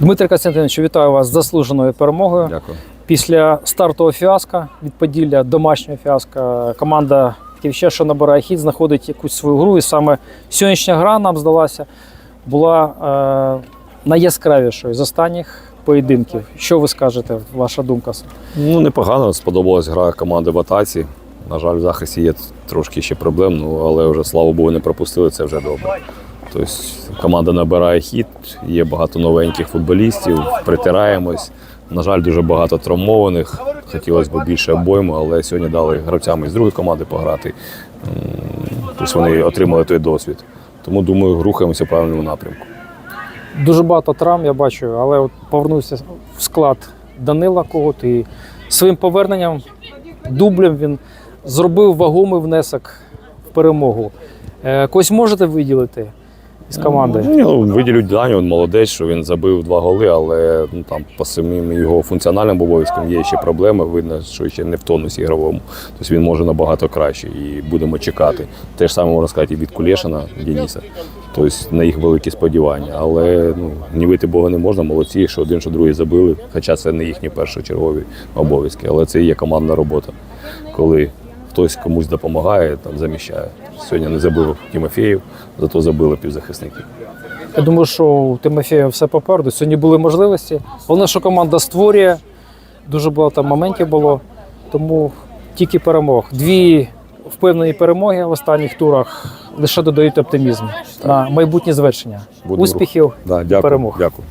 Дмитро Костянтинович, вітаю вас з заслуженою перемогою. Дякую. Після стартового фіаска від Поділля, домашнього фіаска, команда Київща, що набирає хід, знаходить якусь свою гру. І саме сьогоднішня гра нам здалася була е, найяскравішою з останніх поєдинків. Що ви скажете, ваша думка? Ну, непогано. Сподобалась гра команди в атаці. На жаль, в захисті є трошки ще проблем, ну, але вже, слава Богу, не пропустили, це вже добре. Тобто команда набирає хід, є багато новеньких футболістів, притираємось. На жаль, дуже багато травмованих. Хотілося б більше обойму, але сьогодні дали гравцям із другої команди пограти. Тобто вони отримали той досвід. Тому думаю, рухаємося в правильному напрямку. Дуже багато травм, я бачу, але от повернувся в склад Данила Когут і своїм поверненням, дублем він зробив вагомий внесок в перемогу. Е, когось можете виділити з команди? Ну, виділють Даню, він молодець, що він забив два голи, але ну, там по самим його функціональним обов'язкам є ще проблеми. Видно, що ще не в тонусі ігровому. Тобто він може набагато краще і будемо чекати. Те ж саме можна сказати і від Кулешина, Дениса. Тобто на їх великі сподівання. Але ну, гнівити Бога не можна, молодці, що один, що другий забили. Хоча це не їхні першочергові обов'язки, але це є командна робота. Коли хтось комусь допомагає, там заміщає. Сьогодні не забив Тимофєєв, зато забили півзахисників. Я думаю, що у Тимофія все попереду. Сьогодні були можливості. Головне, що команда створює. Дуже багато моментів було. Тому тільки перемог. Дві впевнені перемоги в останніх турах лише додають оптимізм на майбутнє звершення. Будемо Успіхів Да, і дякую, перемог. Дякую.